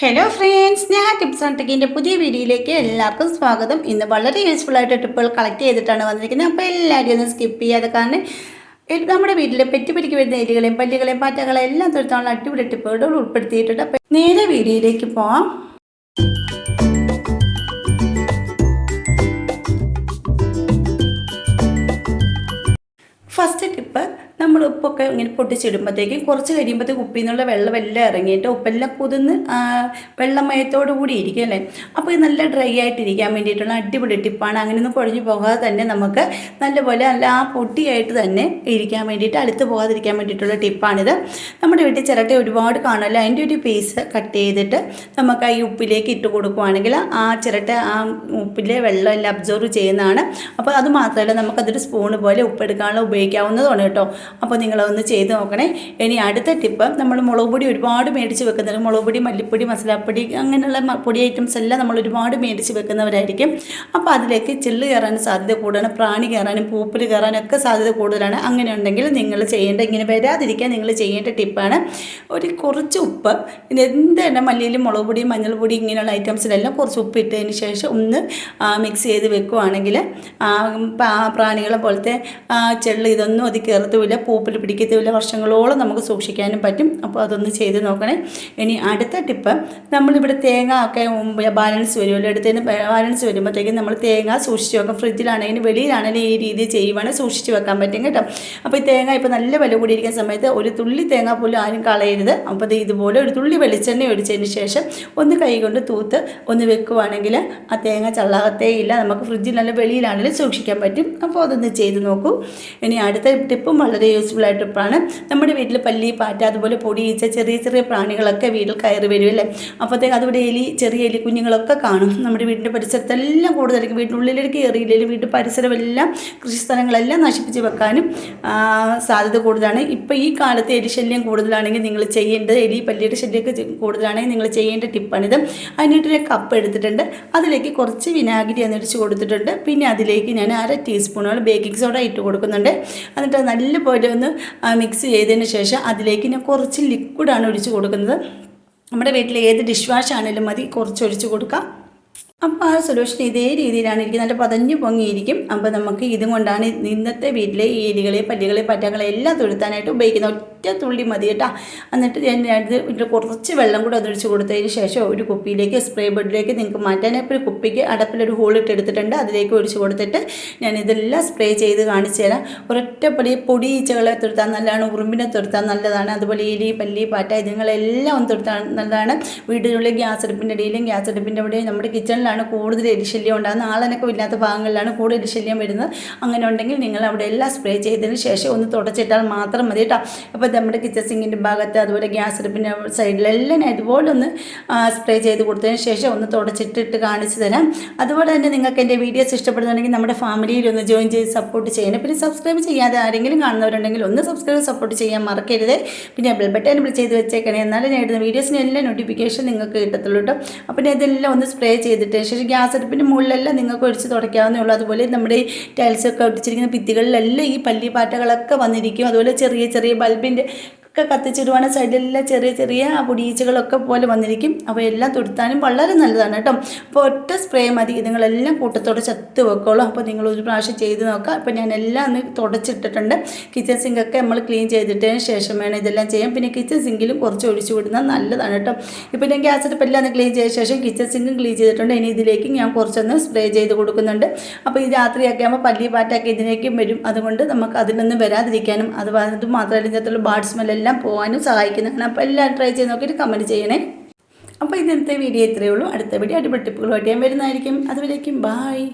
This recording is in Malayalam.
ഹലോ ഫ്രണ്ട്സ് ഞാൻ ടിപ്സ് ആൻഡ് ടെക്കിന്റെ പുതിയ വീഡിയോയിലേക്ക് എല്ലാവർക്കും സ്വാഗതം. ഇന്ന് വളരെ യൂസ്ഫുൾ ആയിട്ട് ടിപ്പുകൾ കളക്ട് ചെയ്തിട്ടാണ് വന്നിരിക്കുന്നത്. അപ്പോൾ എല്ലാവരും ഒന്ന് സ്കിപ്പ് ചെയ്യാതെ കാരണം നമ്മുടെ വീട്ടിലെ പെറ്റുപിടിക്ക് വരുന്ന എലികളെയും പല്ലികളെയും പാറ്റകളെയും എല്ലാം തൊഴുത്താനുള്ള അടിപൊളി ടിപ്പുകൾ ഉൾപ്പെടുത്തിയിട്ടുണ്ട്. അപ്പോൾ നേരെ വീഡിയോയിലേക്ക് പോവാം. നമ്മൾ ഉപ്പൊക്കെ ഇങ്ങനെ പൊട്ടിച്ചിടുമ്പോഴത്തേക്കും കുറച്ച് കഴിയുമ്പോഴത്തേക്ക് ഉപ്പിൽ നിന്നുള്ള വെള്ളം എല്ലാം ഇറങ്ങിയിട്ട് ഉപ്പെല്ലാം പുതിന്ന് വെള്ളമയത്തോടു കൂടി ഇരിക്കും അല്ലേ? അപ്പോൾ ഇത് നല്ല ഡ്രൈ ആയിട്ടിരിക്കാൻ വേണ്ടിയിട്ടുള്ള അടിപൊളി ടിപ്പാണ്. അങ്ങനെയൊന്നും കുഴഞ്ഞു പോകാതെ തന്നെ നമുക്ക് നല്ലപോലെ നല്ല ആ പൊട്ടിയായിട്ട് തന്നെ ഇരിക്കാൻ വേണ്ടിയിട്ട് അടുത്ത് പോകാതിരിക്കാൻ വേണ്ടിയിട്ടുള്ള ടിപ്പാണിത്. നമ്മുടെ വീട്ടിൽ ചിരട്ട ഒരുപാട് കാണുമല്ലോ? അതിന്റെ ഒരു പീസ് കട്ട് ചെയ്തിട്ട് നമുക്ക് ഈ ഉപ്പിലേക്ക് ഇട്ട് കൊടുക്കുവാണെങ്കിൽ ആ ചിരട്ട ആ ഉപ്പിലെ വെള്ളം എല്ലാം അബ്സോർവ് ചെയ്യുന്നതാണ്. അപ്പോൾ അത് മാത്രമല്ല നമുക്കതൊരു സ്പൂണ് പോലെ ഉപ്പെടുക്കാനുള്ള ഉപയോഗിക്കാവുന്നതാണ് കേട്ടോ. അപ്പോൾ നിങ്ങളതൊന്ന് ചെയ്ത് നോക്കണേ. ഇനി അടുത്ത ടിപ്പ് നമ്മൾ മുളക് പൊടി ഒരുപാട് മേടിച്ച് വെക്കുന്നവർ മുളക് പൊടി മല്ലിപ്പൊടി മസാലപ്പൊടി അങ്ങനെയുള്ള പൊടി ഐറ്റംസ് എല്ലാം നമ്മൾ ഒരുപാട് മേടിച്ച് വെക്കുന്നവരായിരിക്കും. അപ്പോൾ അതിലേക്ക് ചില്ല് കയറാനും സാധ്യത കൂടുതലാണ് പ്രാണി കയറാനും പൂപ്പൽ കയറാനും ഒക്കെ സാധ്യത കൂടുതലാണ്. അങ്ങനെ ഉണ്ടെങ്കിൽ നിങ്ങൾ ചെയ്യേണ്ട ഇങ്ങനെ വരാതിരിക്കാൻ നിങ്ങൾ ചെയ്യേണ്ട ടിപ്പാണ് ഒരു കുറച്ച് ഉപ്പ് എന്ത് തന്നെ മല്ലിയിലും മുളക് പൊടി മഞ്ഞൾപ്പൊടി ഇങ്ങനെയുള്ള ഐറ്റംസിലെല്ലാം കുറച്ച് ഉപ്പ് ഇട്ടതിന് ശേഷം ഒന്ന് മിക്സ് ചെയ്ത് വെക്കുവാണെങ്കിൽ പ്രാണികളെ പോലത്തെ ചെള്ള് ഇതൊന്നും അത് കയറത്തുമില്ല പൂപ്പിൽ പിടിക്കത്തില്ല വർഷങ്ങളോളം നമുക്ക് സൂക്ഷിക്കാനും പറ്റും. അപ്പോൾ അതൊന്ന് ചെയ്ത് നോക്കണേ. ഇനി അടുത്ത ടിപ്പ് നമ്മളിവിടെ തേങ്ങ ഒക്കെ ബാലൻസ് വരുമല്ലോ? എടുത്തതിന് ബാലൻസ് വരുമ്പോഴത്തേക്കും നമ്മൾ തേങ്ങ സൂക്ഷിച്ച് വെക്കാം ഫ്രിഡ്ജിലാണെങ്കിലും വെളിയിലാണെങ്കിലും ഈ രീതിയിൽ ചെയ്യുവാണെങ്കിൽ സൂക്ഷിച്ച് വെക്കാൻ പറ്റും കേട്ടോ. അപ്പോൾ ഈ തേങ്ങ ഇപ്പോൾ നല്ല വില കൂടിയിരിക്കുന്ന സമയത്ത് ഒരു തുള്ളി തേങ്ങ പോലും ആരും കളയരുത്. അപ്പോൾ ഇത് ഇതുപോലെ ഒരു തുള്ളി വെളിച്ചെണ്ണ ഒഴിച്ചതിന് ശേഷം ഒന്ന് കൈ കൊണ്ട് തൂത്ത് ഒന്ന് വെക്കുവാണെങ്കിൽ ആ തേങ്ങ ചള്ളാകത്തേ ഇല്ല. നമുക്ക് ഫ്രിഡ്ജിൽ നല്ല വെളിയിലാണെങ്കിലും സൂക്ഷിക്കാൻ പറ്റും. അപ്പോൾ അതൊന്ന് ചെയ്ത് നോക്കൂ. ഇനി അടുത്ത ടിപ്പും വളരെ യൂസ്ഫുൾ ആയ ടിപ്പാണ് നമ്മുടെ വീട്ടിൽ പല്ലി പാറ്റ അതുപോലെ പൊടിയിച്ച ചെറിയ ചെറിയ പ്രാണികളൊക്കെ വീട്ടിൽ കയറി വരും അല്ലേ? അപ്പോഴത്തേക്ക് അതുപോലെ എലി ചെറിയ എലി കുഞ്ഞുങ്ങളൊക്കെ കാണും. നമ്മുടെ വീടിന്റെ പരിസരത്തെല്ലാം കൂടുതലായിരിക്കും. വീട്ടിനുള്ളിലേക്ക് കയറിയില്ലെങ്കിലും വീട്ടിൽ പരിസരമെല്ലാം കൃഷിസ്ഥലങ്ങളെല്ലാം നശിപ്പിച്ച് വെക്കാനും സാധ്യത കൂടുതലാണ്. ഇപ്പോൾ ഈ കാലത്ത് എലിശല്യം കൂടുതലാണെങ്കിൽ നിങ്ങൾ ചെയ്യേണ്ടത് എലി പല്ലിയുടെ ശല്യമൊക്കെ കൂടുതലാണെങ്കിൽ നിങ്ങൾ ചെയ്യേണ്ട ടിപ്പാണിത്. അതിനായിട്ടൊരു കപ്പ് എടുത്തിട്ടുണ്ട്. അതിലേക്ക് കുറച്ച് വിനാഗിരി അന്നിടിച്ച് കൊടുത്തിട്ടുണ്ട്. പിന്നെ അതിലേക്ക് ഞാൻ അര ടീസ്പൂണോളം ബേക്കിംഗ് സോഡ ഇട്ട് കൊടുക്കുന്നുണ്ട്. എന്നിട്ട് അത് നല്ലപോലെ ഒന്ന് മിക്സ് ചെയ്തതിന് ശേഷം അതിലേക്ക് ഞാൻ കുറച്ച് ലിക്വിഡാണ് ഒഴിച്ച് കൊടുക്കുന്നത്. നമ്മുടെ വീട്ടിൽ ഏത് ഡിഷ് വാഷ് ആണെങ്കിലും മതി കുറച്ച് ഒഴിച്ച് കൊടുക്കാം. അപ്പോൾ ആ സൊല്യൂഷൻ ഇതേ രീതിയിലാണ്. ഇരിക്കുന്നത് നല്ല പതഞ്ഞു പൊങ്ങിയിരിക്കും. അപ്പോൾ നമുക്ക് ഇതും കൊണ്ടാണ് ഇന്നത്തെ വീട്ടിലെ ഈ എലികളെ പല്ലികളെ പറ്റകളെ എല്ലാം തൊഴുത്താനായിട്ട് ഉപയോഗിക്കുന്നത്. ഒറ്റ തുള്ളി മതി കേട്ടോ. എന്നിട്ട് ഞാൻ ഇതിൽ കുറച്ച് വെള്ളം കൂടെ അതൊഴിച്ച് കൊടുത്തതിന് ശേഷം ഒരു കുപ്പിയിലേക്ക് സ്പ്രേ ബോർഡിലേക്ക് നിങ്ങൾക്ക് മാറ്റാൻ ഇപ്പോൾ ഒരു കുപ്പിക്ക് അടപ്പിലൊരു ഹോൾ ഇട്ട് എടുത്തിട്ടുണ്ട്. അതിലേക്ക് ഒഴിച്ച് കൊടുത്തിട്ട് ഞാൻ ഇതെല്ലാം സ്പ്രേ ചെയ്ത് കാണിച്ചു തരാം. ഒരൊറ്റ പൊടി പൊടി ഈച്ചകളെ തുരുത്താൻ നല്ലതാണ് ഉറുമ്പിനെ തുരുത്താൻ നല്ലതാണ് അതുപോലെ എലി പല്ലി പാറ്റ ഇതുങ്ങളെല്ലാം ഒന്ന് തുരുത്താൻ നല്ലതാണ്. വീടിനുള്ളിൽ ഗ്യാസ് അടുപ്പിന്റെ ഇടയിലും ഗ്യാസ് അടുപ്പിന്റെ അവിടെയും നമ്മുടെ കിച്ചണിലാണ് കൂടുതൽ എരിശല്യം ഉണ്ടാകുന്നത്. ആളനക്കം ഇല്ലാത്ത ഭാഗങ്ങളിലാണ് കൂടുതൽ എരിശല്യം വരുന്നത്. അങ്ങനെ ഉണ്ടെങ്കിൽ നിങ്ങൾ അവിടെ എല്ലാം സ്പ്രേ ചെയ്തതിന് ശേഷം ഒന്ന് തുടച്ചിട്ടാൽ മാത്രം മതി കേട്ടോ. നമ്മുടെ കിച്ചൺ സിങ്കിന്റെ ഭാഗത്ത് അതുപോലെ ഗ്യാസ് അടുപ്പിന്റെ സൈഡിലെല്ലാം ഇതുപോലെ ഒന്ന് സ്പ്രേ ചെയ്ത് കൊടുത്തതിന് ശേഷം ഒന്ന് തുടച്ചിട്ടിട്ട് കാണിച്ചു തരാം. അതുപോലെ തന്നെ നിങ്ങൾക്ക് എന്റെ വീഡിയോസ് ഇഷ്ടപ്പെടുന്നുണ്ടെങ്കിൽ നമ്മുടെ ഫാമിലിയിൽ ഒന്ന് ജോയിൻ ചെയ്ത് സപ്പോർട്ട് ചെയ്യണം. പിന്നെ സബ്സ്ക്രൈബ് ചെയ്യാതെ ആരെങ്കിലും കാണുന്നവരുണ്ടെങ്കിൽ ഒന്ന് സബ്സ്ക്രൈബ് സപ്പോർട്ട് ചെയ്യാൻ മറക്കരുത്. പിന്നെ ബെൽ ബട്ടൺ വിളിച്ച് ചെയ്ത് വെച്ചേക്കണേ എന്നാലും ഞാൻ ഇടുന്ന വീഡിയോസിന് എല്ലാം നോട്ടിഫിക്കേഷൻ നിങ്ങൾക്ക് കിട്ടത്തുള്ളൂ കേട്ടോ അപ്പം ഇതെല്ലാം ഒന്ന് സ്പ്രേ ചെയ്തിട്ട് ശേഷം ഗ്യാസ് അടുപ്പിന്റെ മുകളിലെല്ലാം നിങ്ങൾക്ക് ഒഴിച്ച് തുടയ്ക്കാവുന്നേ ഉള്ളൂ. അതുപോലെ നമ്മുടെ ടൈൽസൊക്കെ ഒട്ടിച്ചിരിക്കുന്ന ഭിത്തികളിലെല്ലാം ഈ പല്ലി പാറ്റകളൊക്കെ വന്നിരിക്കും. അതുപോലെ ചെറിയ ചെറിയ ബൾബിന്റെ quindi ഒക്കെ കത്തിച്ചിടുവാണ്. സൈഡിലെല്ലാം ചെറിയ ചെറിയ പൊടിയീച്ചകളൊക്കെ പോലെ വന്നിരിക്കും. അപ്പോൾ എല്ലാം തുരുത്താനും വളരെ നല്ലതാണ് കേട്ടോ. അപ്പോൾ ഒറ്റ സ്പ്രേ മതി. ഇതുങ്ങളെല്ലാം കൂട്ടത്തോടെ ചത്ത് വെക്കോളൂ. അപ്പോൾ നിങ്ങൾ ഒരു പ്രാവശ്യം ചെയ്ത് നോക്കാം അപ്പോൾ ഞാൻ എല്ലാം ഒന്ന് തുടച്ചിട്ടിട്ടുണ്ട്. കിച്ചൺ സിങ്കൊക്കെ നമ്മൾ ക്ലീൻ ചെയ്തിട്ടതിന് ശേഷം വേണം ഇതെല്ലാം ചെയ്യാം പിന്നെ കിച്ചൺ സിങ്കിലും കുറച്ച് ഒഴിച്ചു വിടുന്നത് നല്ലതാണ് കേട്ടോ. ഇപ്പോൾ ഞാൻ ഗ്യാസ് അടുപ്പെല്ലാം ഒന്ന് ക്ലീൻ ചെയ്ത ശേഷം കിച്ചൺ സിങ്കും ക്ലീൻ ചെയ്തിട്ടുണ്ട്. ഇനി ഇതിലേക്ക് ഞാൻ കുറച്ചൊന്ന് സ്പ്രേ ചെയ്ത് കൊടുക്കുന്നുണ്ട്. അപ്പോൾ ഈ രാത്രിയൊക്കെ ആകുമ്പോൾ പല്ലി പാറ്റൊക്കെ ഇതിലേക്കും വരും. അതുകൊണ്ട് നമുക്ക് അതിനൊന്നും വരാതിരിക്കാനും. അത് അത് മാത്രമല്ല ഇതിനകത്തുള്ള ബാഡ് സ്മെല്ലെല്ലാം പോകാനും സഹായിക്കുന്നതാണ് അപ്പോൾ എല്ലാം ട്രൈ ചെയ്ത് നോക്കിയിട്ട് കമന്റ് ചെയ്യണേ. അപ്പോൾ ഇന്നത്തെ വീഡിയോ ഇത്രയേ ഉള്ളൂ. അടുത്ത വീഡിയോ അടിപൊളി ടിപ്പുകളുമായിട്ട് ഞാൻ വരുന്നതായിരിക്കും. അതുവരേക്കും ബായ്